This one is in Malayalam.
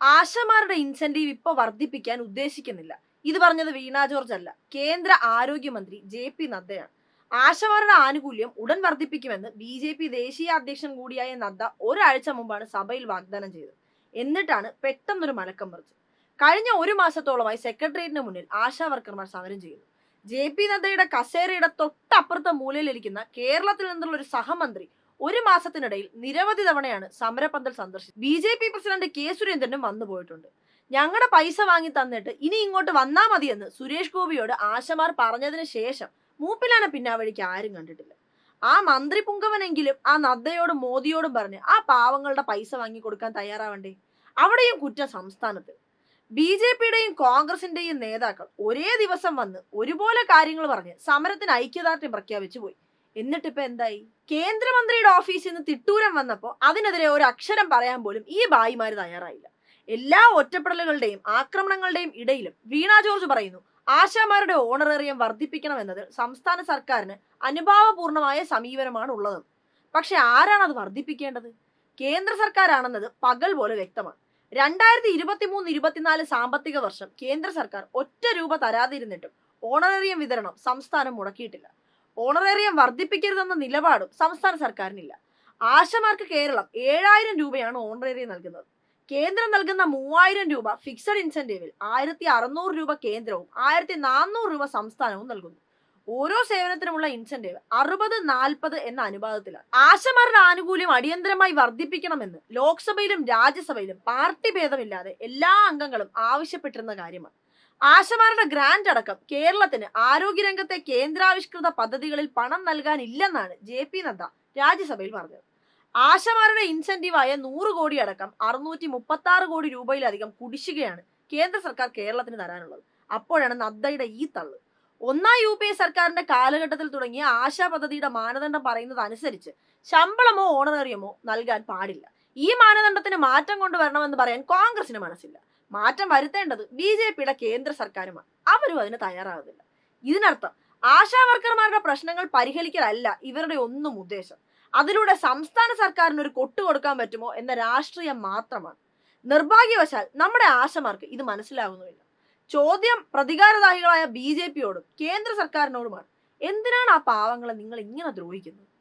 ആശമാരുടെ ഇൻസെന്റീവ് ഇപ്പൊ വർദ്ധിപ്പിക്കാൻ ഉദ്ദേശിക്കുന്നില്ല. ഇത് പറഞ്ഞത് വീണ ജോർജ് അല്ല. കേന്ദ്ര ആരോഗ്യമന്ത്രി ജെ പി നദ്ദയാണ്. ആശമാരുടെ ആനുകൂല്യം ഉടൻ വർദ്ധിപ്പിക്കുമെന്ന് ബി ജെ പി ദേശീയ അധ്യക്ഷൻ കൂടിയായ നദ്ദ ഒരാഴ്ച മുമ്പാണ് സഭയിൽ വാഗ്ദാനം ചെയ്തത്. എന്നിട്ടാണ് പെട്ടെന്നൊരു മലക്കം മറിച്ചത്. കഴിഞ്ഞ ഒരു മാസത്തോളമായി സെക്രട്ടേറിയറ്റിന് മുന്നിൽ ആശാ വർക്കർമാർ സമരം ചെയ്യുന്നു. ജെ പി നദ്ദയുടെ കസേരയുടെ തൊട്ടപ്പുറത്തെ മൂലയിലിരിക്കുന്ന കേരളത്തിൽ നിന്നുള്ള ഒരു സഹമന്ത്രി ഒരു മാസത്തിനിടയിൽ നിരവധി തവണയാണ് സമരപന്തൽ സന്ദർശിച്ചത്. B J P president K സുരേന്ദ്രനും വന്നു പോയിട്ടുണ്ട്. ഞങ്ങളുടെ പൈസ വാങ്ങി തന്നിട്ട് ഇനി ഇങ്ങോട്ട് വന്നാ മതിയെന്ന് സുരേഷ് ഗോപിയോട് ആശമാർ പറഞ്ഞതിന് ശേഷം മൂപ്പിലാന പിന്നാവഴിക്ക് ആരും കണ്ടിട്ടില്ല. ആ മന്ത്രി പുങ്കവനെങ്കിലും ആ നദ്ദയോടും മോദിയോടും പറഞ്ഞ് ആ പാവങ്ങളുടെ പൈസ വാങ്ങി കൊടുക്കാൻ തയ്യാറാവണ്ടേ? അവിടെയും കുറ്റം സംസ്ഥാനത്ത്. ബി ജെ പിയുടെയും കോൺഗ്രസിന്റെയും നേതാക്കൾ ഒരേ ദിവസം വന്ന് ഒരുപോലെ കാര്യങ്ങൾ പറഞ്ഞ് സമരത്തിന് ഐക്യദാർഢ്യം പ്രഖ്യാപിച്ചു പോയി. എന്നിട്ടിപ്പോ എന്തായി? കേന്ദ്രമന്ത്രിയുടെ ഓഫീസിൽ നിന്ന് തിട്ടൂരം വന്നപ്പോൾ അതിനെതിരെ ഒരു അക്ഷരം പറയാൻ പോലും ഈ ഭായിമാര് തയ്യാറായില്ല. എല്ലാ ഒറ്റപ്പെടലുകളുടെയും ആക്രമണങ്ങളുടെയും ഇടയിലും വീണ ജോർജ് പറയുന്നു ആശാമാരുടെ ഓണറേറിയം വർദ്ധിപ്പിക്കണം വർദ്ധിപ്പിക്കണമെന്നത് സംസ്ഥാന സർക്കാരിന് അനുഭാവപൂർണമായ സമീപനമാണ് ഉള്ളത്. പക്ഷെ ആരാണ് അത് വർദ്ധിപ്പിക്കേണ്ടത്? കേന്ദ്ര സർക്കാരാണെന്നത് പകൽ പോലെ വ്യക്തമാണ്. രണ്ടായിരത്തി ഇരുപത്തി മൂന്ന് ഇരുപത്തിനാല് സാമ്പത്തിക വർഷം കേന്ദ്ര സർക്കാർ ഒറ്റ രൂപ തരാതിരുന്നിട്ടും ഓണറേറിയം വിതരണം സംസ്ഥാനം മുടക്കിയിട്ടില്ല. ഓണറേറിയം വർദ്ധിപ്പിക്കരുതെന്ന നിലപാടും സംസ്ഥാന സർക്കാരിനില്ല. ആശമാർക്ക് കേരളം ഏഴായിരം രൂപയാണ് ഓണറേറിയം നൽകുന്നത്. കേന്ദ്രം നൽകുന്ന മൂവായിരം രൂപ ഫിക്സഡ് ഇൻസെന്റീവിൽ ആയിരത്തി അറുന്നൂറ് രൂപ കേന്ദ്രവും ആയിരത്തി നാനൂറ് രൂപ സംസ്ഥാനവും നൽകുന്നു. ഓരോ സേവനത്തിനുമുള്ള ഇൻസെന്റീവ് അറുപത് നാൽപ്പത് എന്ന അനുപാതത്തിലാണ്. ആശമാരുടെ ആനുകൂല്യം അടിയന്തരമായി വർദ്ധിപ്പിക്കണമെന്ന് ലോക്സഭയിലും രാജ്യസഭയിലും പാർട്ടി ഭേദമില്ലാതെ എല്ലാ അംഗങ്ങളും ആവശ്യപ്പെട്ടിരുന്ന കാര്യമാണ്. ആശമാരുടെ ഗ്രാന്റ് അടക്കം കേരളത്തിന് ആരോഗ്യരംഗത്തെ കേന്ദ്രാവിഷ്കൃത പദ്ധതികളിൽ പണം നൽകാനില്ലെന്നാണ് ജെ പി നദ്ദ രാജ്യസഭയിൽ പറഞ്ഞത്. ആശമാരുടെ ഇൻസെന്റീവായ നൂറ് കോടി അടക്കം അറുന്നൂറ്റി മുപ്പത്തി ആറ് കോടി രൂപയിലധികം കുടിശ്ശികയാണ് കേന്ദ്ര സർക്കാർ കേരളത്തിന് തരാനുള്ളത്. അപ്പോഴാണ് നദ്ദയുടെ ഈ തള്ള്. ഒന്നാം യു പി എ സർക്കാരിന്റെ കാലഘട്ടത്തിൽ തുടങ്ങിയ ആശാ പദ്ധതിയുടെ മാനദണ്ഡം പറയുന്നത് അനുസരിച്ച് ശമ്പളമോ ഓണറേറിയമോ നൽകാൻ പാടില്ല. ഈ മാനദണ്ഡത്തിന് മാറ്റം കൊണ്ടുവരണമെന്ന് പറയാൻ കോൺഗ്രസിന് മനസ്സില്ല. മാറ്റം വരുത്തേണ്ടത് ബി ജെ പിയുടെ കേന്ദ്ര സർക്കാരുമാണ് അവരും അതിന് തയ്യാറാകുന്നില്ല ഇതിനർത്ഥം ആശാ വർക്കർമാരുടെ പ്രശ്നങ്ങൾ പരിഹരിക്കലല്ല ഇവരുടെ ഒന്നും ഉദ്ദേശം. അതിലൂടെ സംസ്ഥാന സർക്കാരിന് ഒരു കൊട്ടു കൊടുക്കാൻ പറ്റുമോ എന്ന രാഷ്ട്രീയം മാത്രമാണ്. നിർഭാഗ്യവശാൽ നമ്മുടെ ആശമാർക്ക് ഇത് മനസ്സിലാകുന്നുമില്ല ചോദ്യം പ്രതികാരദാഹികളായ ബി ജെ പിയോടും കേന്ദ്ര സർക്കാരിനോടുമാണ്. എന്തിനാണ് ആ പാവങ്ങളെ നിങ്ങൾ ഇങ്ങനെ ദ്രോഹിക്കുന്നത്?